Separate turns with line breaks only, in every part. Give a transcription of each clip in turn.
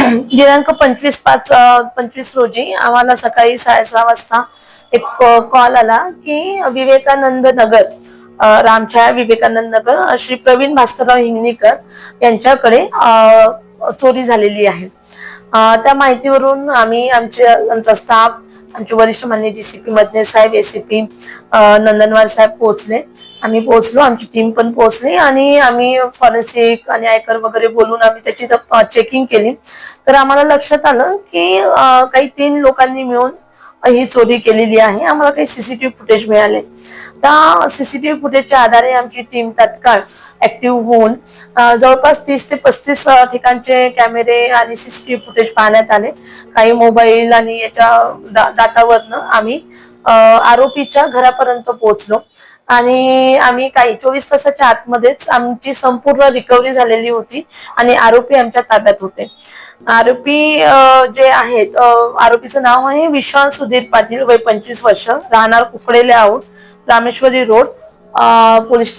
दिनांक पंचवीस पाच पंचवीस रोजी आम्हाला सकाळी साडेसहा वाजता एक कॉल आला की विवेकानंद नगर रामछाया विवेकानंद नगर श्री प्रवीण भास्करराव हिंगणीकर यांच्याकडे चोरी झालेली आहे. त्या माहितीवरून आम्ही आमचे आमचा स्टाफ आमचे वरिष्ठ मान्य डीसीपी मदने साहेब एसीपी नंदनवार साहेब पोहोचले. आम्ही पोहोचलो आमची टीम पण पोहोचली आणि आम्ही फॉरेन्सिक आणि आयकर वगैरे बोलून आम्ही त्याची चेकिंग केली. तर आम्हाला लक्षात आलं की काही तीन लोकांनी मिळून ही चोरी केलेली आहे. आम्हाला काही सीसीटीव्ही फुटेज मिळाले. त्या सीसीटीव्ही फुटेजच्या आधारे आमची टीम तात्काळ ऍक्टिव्ह होऊन जवळपास तीस ते पस्तीस ठिकाणचे कॅमेरे आणि सीसीटीव्ही फुटेज पाहण्यात आले. काही मोबाईल आणि याच्या डाटावरनं आम्ही आरोपीच्या घरापर्यंत पोहोचलो. आणि आम्ही काही चोवीस तासाच्या आतमध्येच आमची संपूर्ण रिकव्हरी झालेली होती आणि आरोपी आमच्या ताब्यात होते. आरोपी जे आहेत आरोपीचं नाव आहे विशाल सुधीर पाटील वय पंचवीस वर्ष राहणार Kukde layout Rameshwari road police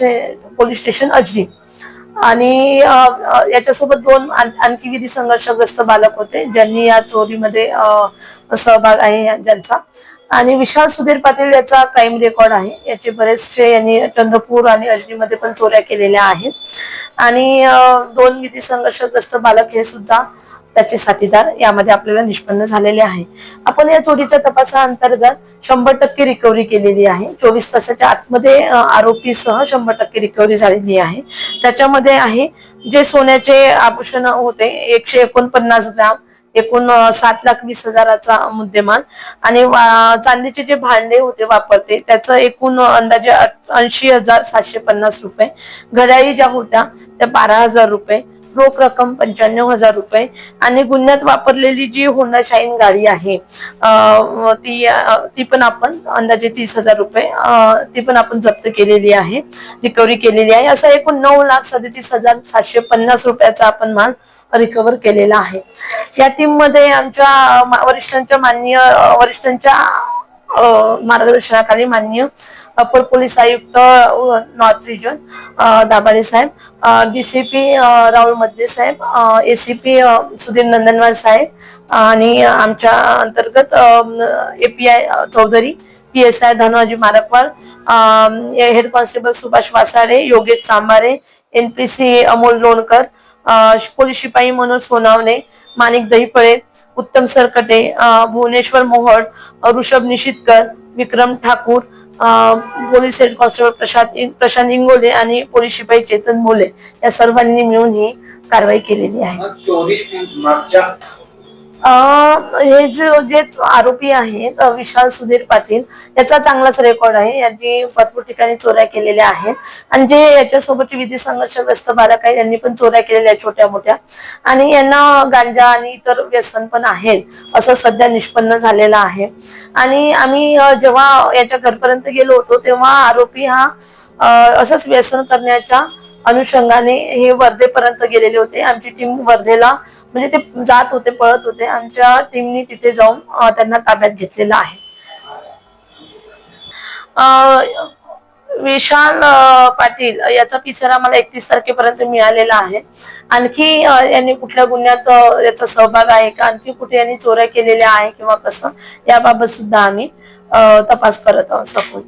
police station Ajni. आणि याच्यासोबत दोन आणखी विधी संघर्षग्रस्त बालक होते ज्यांनी या चोरीमध्ये सहभाग आहे ज्यांचा. आणि विशाल सुधीर पाटील याचा क्राईम रेकॉर्ड आहे. याचे बरेचसे यांनी चंद्रपूर आणि अजनीमध्ये पण चोऱ्या केलेल्या आहेत. आणि दोन विधी संघर्षग्रस्त बालक हे सुद्धा त्याचे साथीदार यामध्ये आपल्याला निष्पन्न झालेले आहे. आपण या चोरीच्या तपासाअंतर्गत शंभर टक्के रिकव्हरी केलेली आहे. चोवीस तासाच्या आतमध्ये आरोपीसह शंभर टक्के रिकव्हरी झालेली आहे. त्याच्यामध्ये आहे जे सोन्याचे आभूषण होते एकशे एकोणपन्नास ग्राम एकूण सात लाख वीस हजाराचा मुद्देमाल. आणि चांदीचे जे भांडे होते वापरते त्याचं एकूण अंदाजे ऐंशी हजार सातशे पन्नास रुपये. घड्याळी ज्या होत्या त्या बारा हजार रुपये. रोख रक्कम पंच्याण्णव हजार रुपये आणि गुन्ह्यात वापरलेली जी होंडा शाईन गाडी आहे ती ती पण आपण अंदाजे तीस हजार रुपये ती पण आपण जप्त केलेली आहे रिकव्हरी केलेली आहे. असं एकूण नऊ लाख सदतीस हजार सातशे पन्नास रुपयाचा आपण माल रिकव्हर केलेला आहे. या टीममध्ये आमच्या वरिष्ठांच्या मान्य वरिष्ठांच्या मार्गदर्शनाखाली मान्य अपर पोलीस आयुक्त नॉर्थ रिजन दाभाडे साहेब डीसीपी राहुल मद्दे साहेब एसीपी सुधीर नंदनवार साहेब आणि आमच्या अंतर्गत API Chaudhari P S I Dhanwaji Markwad head constable Subhash Wasade Yogesh Chambare NPC Amol Lonkar police शिपाई Manoj Sonawane Manik Dahipale Uttam Sarkate Bhuvaneshwar Mohad Rishabh Nishitkar Vikram Thakur police head constable Prashant Prashant Ingole आणि police शिपाई चेतन मोले या सर्वांनी मिळून ही कारवाई केलेली आहे. हे जे जे आरोपी आहेत विशाल सुधीर पाटील याचा चांगलाच रेकॉर्ड आहे. यांनी भरपूर ठिकाणी चोऱ्या केलेल्या आहेत. आणि जे याच्यासोबतचे विधी संघर्ष व्यस्त बालक आहेत यांनी पण चोऱ्या केलेल्या आहेत छोट्या मोठ्या आणि यांना गांजा आणि इतर व्यसन पण आहेत असं सध्या निष्पन्न झालेलं आहे. आणि आम्ही जेव्हा याच्या घरपर्यंत गेलो होतो तेव्हा आरोपी हा असंच व्यसन करण्याच्या अनुषंगाने हे वर्धेपर्यंत गेलेले होते. आमची टीम वर्धेला म्हणजे ते जात होते पळत होते. आमच्या टीमनी तिथे जाऊन त्यांना ताब्यात घेतलेलं आहे. विशाल पाटील याचा पिसारा मला एकतीस तारखेपर्यंत मिळालेला आहे. आणखी यांनी कुठल्या गुन्ह्यात याचा सहभाग आहे का? आणखी कुठे यांनी चोऱ्या केलेल्या आहे किंवा कसं? याबाबत सुद्धा आम्ही तपास करत आहोत. सखोल